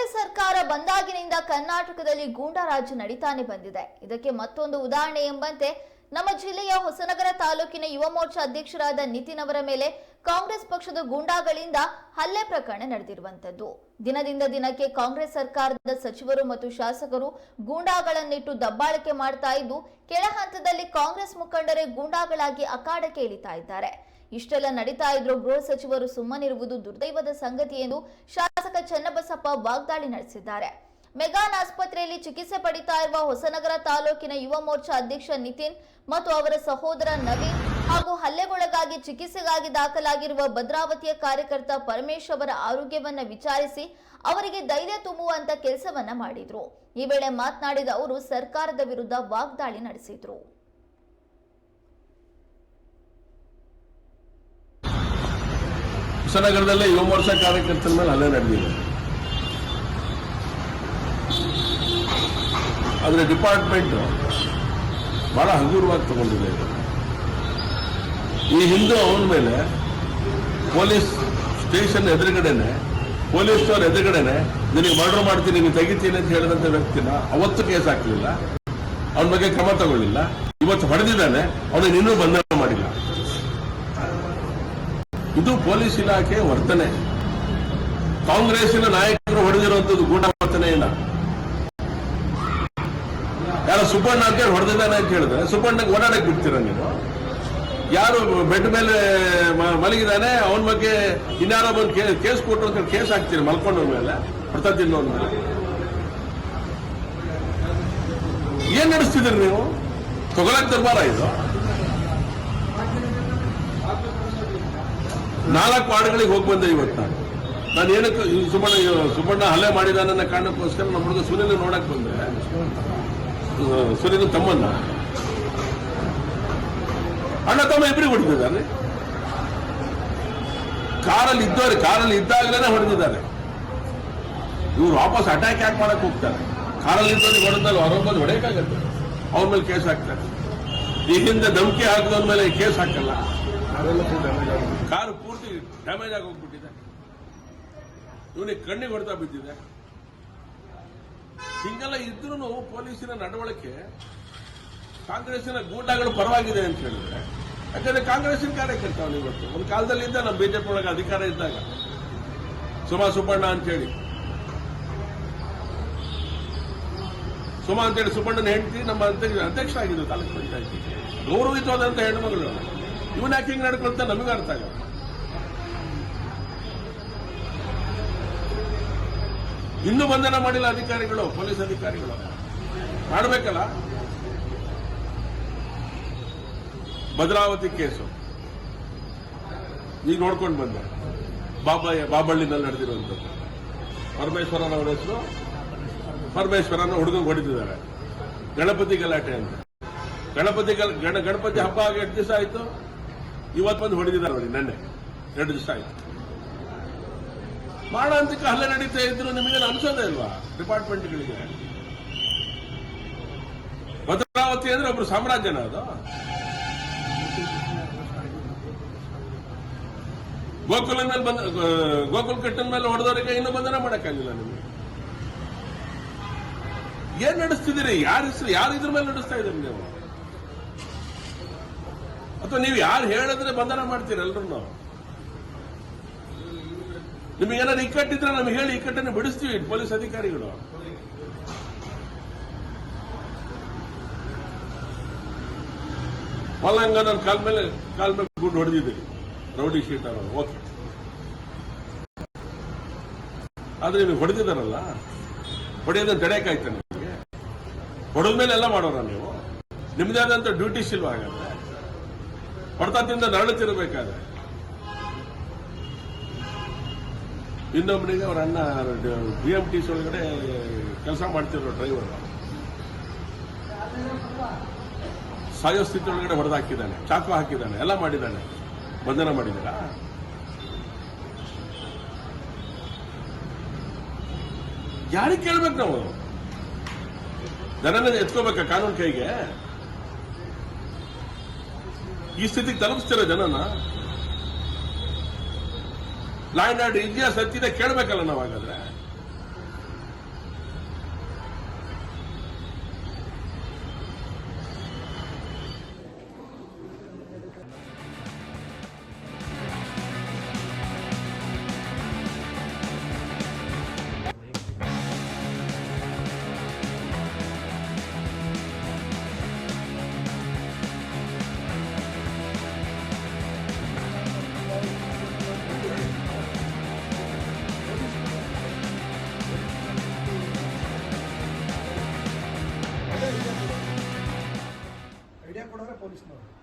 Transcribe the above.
ಕಾಂಗ್ರೆಸ್ ಸರ್ಕಾರ ಬಂದಾಗಿನಿಂದ ಕರ್ನಾಟಕದಲ್ಲಿ ಗೂಂಡಾರಾಜ್ ನಡೀತಾನೆ ಬಂದಿದೆ. ಇದಕ್ಕೆ ಮತ್ತೊಂದು ಉದಾಹರಣೆ ಎಂಬಂತೆ ನಮ್ಮ ಜಿಲ್ಲೆಯ ಹೊಸನಗರ ತಾಲೂಕಿನ ಯುವ ಮೋರ್ಚಾ ಅಧ್ಯಕ್ಷರಾದ ನಿತಿನ್ ಅವರ ಮೇಲೆ ಕಾಂಗ್ರೆಸ್ ಪಕ್ಷದ ಗೂಂಡಾಗಳಿಂದ ಹಲ್ಲೆ ಪ್ರಕರಣ ನಡೆದಿರುವಂತದ್ದು ದಿನದಿಂದ ದಿನಕ್ಕೆ ಕಾಂಗ್ರೆಸ್ ಸರ್ಕಾರದ ಸಚಿವರು ಮತ್ತು ಶಾಸಕರು ಗೂಂಡಾಗಳನ್ನಿಟ್ಟು ದಬ್ಬಾಳಿಕೆ ಮಾಡ್ತಾ ಇದ್ದು, ಕೆಳ ಹಂತದಲ್ಲಿ ಕಾಂಗ್ರೆಸ್ ಮುಖಂಡರೇ ಗೂಂಡಾಗಳಾಗಿ ಅಖಾಡಕ್ಕೆ ಇಳಿತಾ ಇದ್ದಾರೆ. ಇಷ್ಟೆಲ್ಲ ನಡೀತಾ ಇದ್ರೂ ಗೃಹ ಸಚಿವರು ಸುಮ್ಮನಿರುವುದು ದುರ್ದೈವದ ಸಂಗತಿ ಎಂದು ಶಾಸಕ ಚನ್ನಬಸಪ್ಪ ವಾಗ್ದಾಳಿ ನಡೆಸಿದ್ದಾರೆ. ಮೆಗಾನ್ ಆಸ್ಪತ್ರೆಯಲ್ಲಿ ಚಿಕಿತ್ಸೆ ಪಡಿತಾ ಇರುವ ಹೊಸನಗರ ತಾಲೂಕಿನ ಯುವ ಮೋರ್ಚಾ ಅಧ್ಯಕ್ಷ ನಿತಿನ್ ಮತ್ತು ಅವರ ಸಹೋದರ ನವೀನ್ ಹಾಗೂ ಹಲ್ಲೆಗೊಳಗಾಗಿ ಚಿಕಿತ್ಸೆಗಾಗಿ ದಾಖಲಾಗಿರುವ ಭದ್ರಾವತಿಯ ಕಾರ್ಯಕರ್ತ ಪರಮೇಶ್ ಅವರ ಆರೋಗ್ಯವನ್ನ ವಿಚಾರಿಸಿ ಅವರಿಗೆ ಧೈರ್ಯ ತುಂಬುವಂತ ಕೆಲಸವನ್ನ ಮಾಡಿದ್ರು. ಈ ವೇಳೆ ಮಾತನಾಡಿದ ಅವರು, ಸರ್ಕಾರದ ವಿರುದ್ಧ ವಾಗ್ದಾಳಿ ನಡೆಸಿದ್ರು. ಹೊಸನಗರದಲ್ಲೇ ಯುವ ಮೋರ್ಚಾ ಕಾರ್ಯಕರ್ತರ ಮೇಲೆ ಹಲ್ಲೆ ನಡೆದಿದೆ. ಆದರೆ ಡಿಪಾರ್ಟ್ಮೆಂಟ್ ಬಹಳ ಹಗುರವಾಗಿ ತಗೊಂಡಿದೆ ಈ ಹಿಂದೆ ಅವನ ಮೇಲೆ ಪೊಲೀಸ್ ಸ್ಟೇಷನ್ ಎದುರುಗಡೆನೆ, ಪೊಲೀಸ್ ಸ್ಟೋರ್ ಎದುರುಗಡೆನೆ, ನಿನಗೆ ಮರ್ಡರ್ ಮಾಡ್ತೀನಿ ನೀವು ತೆಗಿತೀನಿ ಅಂತ ಹೇಳಿದಂತ ವ್ಯಕ್ತಿನ ಅವತ್ತು ಕೇಸ್ ಹಾಕಲಿಲ್ಲ. ಅವನ ಬಗ್ಗೆ ಕ್ರಮ ತಗೊಳ್ಳಿಲ್ಲ. ಇವತ್ತು ಹೊಡೆದಿದ್ದಾನೆ, ಅವನಿಗೆ ಇನ್ನೂ ಬಂಧನ ಮಾಡಿಲ್ಲ. ಇದು ಪೊಲೀಸ್ ಇಲಾಖೆ ವರ್ತನೆ. ಕಾಂಗ್ರೆಸ್ಸಿನ ನಾಯಕರು ಹೊಡೆದಿರುವಂತದ್ದು ಗೂಢ ವರ್ತನೆ ಯಾರೋ ಸುಬ್ಬಣ್ಣ ಅಂತ ಹೇಳಿ ಹೊಡೆದಿದ್ದಾನೆ ಅಂತ ಹೇಳಿದ್ರೆ. ಸುಬ್ಬಣ್ಣಗೆ ಓಡಾಡಕ್ ಬಿಡ್ತೀರ ನೀವು? ಯಾರು ಬೆಡ್ ಮೇಲೆ ಮಲಗಿದಾನೆ, ಅವನ ಬಗ್ಗೆ ಇನ್ಯಾರೋ ಬಂದು ಕೇಸ್ ಕೊಟ್ಟರು ಅಂತ ಕೇಸ್ ಹಾಕ್ತೀರಿ ಮಲ್ಕೊಂಡವ್ರ ಮೇಲೆ, ಹೊಡ್ತಾ ತಿನ್ನೋನ್ ಮೇಲೆ. ಏನ್ ನಡೆಸ್ತಿದ್ರಿ ನೀವು? ತಗೊಳಕ್ ದರ್ಬಾರ ಇದು? ನಾಲ್ಕು ವಾರ್ಡ್ಗಳಿಗೆ ಹೋಗಿ ಬಂದೆ ಇವತ್ತು ನಾನು. ನಾನು ಏನಕ್ಕೆ, ಸುಬ್ಬಣ್ಣ ಸುಬ್ಬಣ್ಣ ಹಲ್ಲೆ ಮಾಡಿದಾನ ಅನ್ನೋ ಕಾರಣಕ್ಕೋಸ್ಕರ ನಮ್ಮ ಹುಡುಗ ಸುನಿಲ್ ನೋಡಕ್ ಬಂದೆ. ಸುನಿಲ್ ತಮ್ಮನ್ನ? ಅಣ್ಣ, ತಮ್ಮ ಇಬ್ಬರಿಗೆ ಹೊಡೆದಿದ್ದಾರೆ. ಕಾರಲ್ಲಿ ಇದ್ದವ್ರೆ, ಕಾರಲ್ಲಿ ಇದ್ದಾಗಲೇ ಹೊಡೆದಿದ್ದಾರೆ. ಇವ್ರು ವಾಪಸ್ ಅಟ್ಯಾಕ್ ಯಾಕೆ ಮಾಡಕ್ ಹೋಗ್ತಾರೆ? ಕಾರಲ್ಲಿ ಇದ್ದವ್ರಿಗೆ ಹೊಡೆದಲ್ಲಿ ಹೊರಬಂದು ಹೊಡೆಯಕ್ಕಾಗತ್ತೆ. ಅವ್ರ ಮೇಲೆ ಕೇಸ್ ಹಾಕ್ತಾರೆ. ಈ ಹಿಂದೆ ಧಮಕಿ ಹಾಕಿದವ್ರ ಮೇಲೆ ಕೇಸ್ ಹಾಕಲ್ಲ. ಕಾರು ಪೂರ್ತಿ ಡ್ಯಾಮೇಜ್ ಆಗಿ ಹೋಗ್ಬಿಟ್ಟಿದೆ. ಇವನಿಗೆ ಕಣ್ಣಿಗೆ ಹೊಡೆತ ಬಿದ್ದಿದೆ. ಹಿಂಗೆಲ್ಲ ಇದ್ರೂ ಪೊಲೀಸಿನ ನಡವಳಿಕೆ ಕಾಂಗ್ರೆಸ್ನ ಗೂಂಡಾಗಳು ಪರವಾಗಿದೆ ಅಂತ ಹೇಳಿದ್ರೆ, ಯಾಕಂದ್ರೆ ಕಾಂಗ್ರೆಸ್ಸಿನ ಕಾರ್ಯಕರ್ತ ಇವತ್ತು. ಒಂದು ಕಾಲದಲ್ಲಿ ಇದ್ದ ನಮ್ಮ ಬಿಜೆಪಿ ಒಳಗೆ ಅಧಿಕಾರ ಇದ್ದಾಗ. ಸುಮಾ ಸುಬ್ಬಣ್ಣ ಅಂತೇಳಿ. ಸುಮಾ ಅಂತೇಳಿ ಸುಬ್ಬಣ್ಣನ ಹೆಂಡತಿ, ನಮ್ಮ ಅಧ್ಯಕ್ಷ ಅಧ್ಯಕ್ಷ ಆಗಿದ್ದು ತಾಲೂಕು ಪಂಚಾಯತಿ. ಗೌರವಿತವಾದಂತ ಹೆಣ್ಮಗಳು ಇವನ್ ಯಾಕೆ ಹಿಂಗ್ ನಡ್ಕೊಳ್ತಾ ನಮಗೆ ಅರ್ಥ ಆಗಲ್ಲ. ಇನ್ನೂ ಬಂಧನ ಮಾಡಿಲ್ಲ ಅಧಿಕಾರಿಗಳು, ಪೊಲೀಸ್ ಅಧಿಕಾರಿಗಳು. ಮಾಡಬೇಕಲ್ಲ? ಭದ್ರಾವತಿ ಕೇಸು. ಈಗ ನೋಡ್ಕೊಂಡು ಬಂದೆ. ಬಾಬಾ, ಬಾಬಳ್ಳಿನಲ್ಲಿ ನಡೆದಿರುವಂಥದ್ದು. ಪರಮೇಶ್ವರನ್ ಅವರ ಹೆಸರು. ಪರಮೇಶ್ವರನ ಹುಡುಗ ಹೊಡಿತಿದ್ದಾರೆ ಗಣಪತಿ ಗಲಾಟೆ ಅಂತ. ಗಣಪತಿ ಗಣಪತಿ ಹಬ್ಬ ಆಗಿ ಎರಡು ದಿವಸ ಆಯಿತು. ಇವತ್ತು ಬಂದು ಹೊಡೆದಿದ್ದಾರೆ ನೋಡಿ, ನೆನ್ನೆ. ಎರಡು ದಿವಸ ಆಯ್ತು. ಮಾರಣಾಂತಿಕ ಹಲ್ಲೆ ನಡೀತಾ ಇದ್ರು ನಿಮಗೆ ಅನ್ಸೋದೇ ಇಲ್ವಾ? ಡಿಪಾರ್ಟ್ಮೆಂಟ್ಗಳಿಗೆ. ಭದ್ರಾವತಿ ಅಂದ್ರೆ ಒಬ್ರು ಸಾಮ್ರಾಜ್ಯನ ಅದು? ಗೋಕುಲ ಮೇಲೆ ಬಂದ ಗೋಕುಲ್ ಕಟ್ಟಿನ ಮೇಲೆ ಹೊಡೆದವರಿಗೆ ಇನ್ನೂ ಬಂಧನ ಮಾಡಕ್ಕಾಗಿಲ್ಲ ನಿಮಗೆ. ಏನ್ ನಡೆಸ್ತಿದ್ದೀರಿ? ಯಾರ ಹೆಸರು, ಯಾರು ಇದ್ರ ಮೇಲೆ ನಡೆಸ್ತಾ ಇದ್ದೀರಿ ನೀವು? ಅಥವಾ ನೀವು ಯಾರು ಹೇಳಿದ್ರೆ ಬಂಧನ ಮಾಡ್ತೀರಿ ಎಲ್ರು ನಿಮಗೆ ಏನಾದ್ರು ಇಕ್ಕಟ್ಟಿದ್ರೆ ನಮ್ಗೆ ಹೇಳಿ ಇಕ್ಕಟ್ಟನ್ನು ಬಿಡಿಸ್ತೀವಿ ಪೊಲೀಸ್ ಅಧಿಕಾರಿಗಳು. ಮಲ್ಲಂಗ ನನ್ನ ಕಾಲ್ ಮೇಲೆ ಕಾಲ್ ಮೇಲೆ ಗುಡ್ ಹೊಡೆದಿದ್ದೀರಿ ರೌಡಿ ಶೀಟ್ ಅನ್ನೋದು ಓಕೆ. ಆದ್ರೆ ನೀವು ಹೊಡೆದಿದ್ದಾರಲ್ಲ? ಹೊಡೆಯೋದನ್ನ ತಡೆಯಕಾಯ್ತ ನಿಮಗೆ ಹೊಡೆದ ಮೇಲೆ ಎಲ್ಲ ಮಾಡೋಣ ನೀವು? ನಿಮ್ದೇ ಆದಂತ ಡ್ಯೂಟೀಸ್ ಇಲ್ವಾ ಹಾಗಾದ್ರೆ? ಹೊಡೆತ ತಿಂದ ನರಳುತ್ತಿರಬೇಕಾದ್ರೆ? ಇನ್ನೊಬ್ಬನಿಗೆ ಅವ್ರ ಅಣ್ಣ ಬಿ ಎಂ ಟಿ ಸಿ ಒಳಗಡೆ ಕೆಲಸ ಮಾಡ್ತಿರೋ ಡ್ರೈವರ್ ಸಾಯೋ ಸ್ಥಿತಿ ಒಳಗಡೆ ಹೊಡೆದು ಹಾಕಿದ್ದಾನೆ ಚಾಕು ಹಾಕಿದ್ದಾನೆ, ಎಲ್ಲ ಮಾಡಿದ್ದಾನೆ. ಬಂಧನ ಮಾಡಿದ್ದೀರಾ? ಯಾರಿಗೆ ಕೇಳ್ಬೇಕು ನಾವು? ಜನನ ಎತ್ಕೋಬೇಕಾ ಕಾನೂನು ಕೈಗೆ? ಈ ಸ್ಥಿತಿಗೆ ತಲುಪಿಸ್ತೀರ ಜನನ ಲಾ ಅಂಡ್ ಆರ್ಡರ್ ಇದೆಯಾ ಸತ್ತಿದೆ ಕೇಳಬೇಕಲ್ಲ ನಾವು ಹಾಗಾದ್ರೆ? polis na.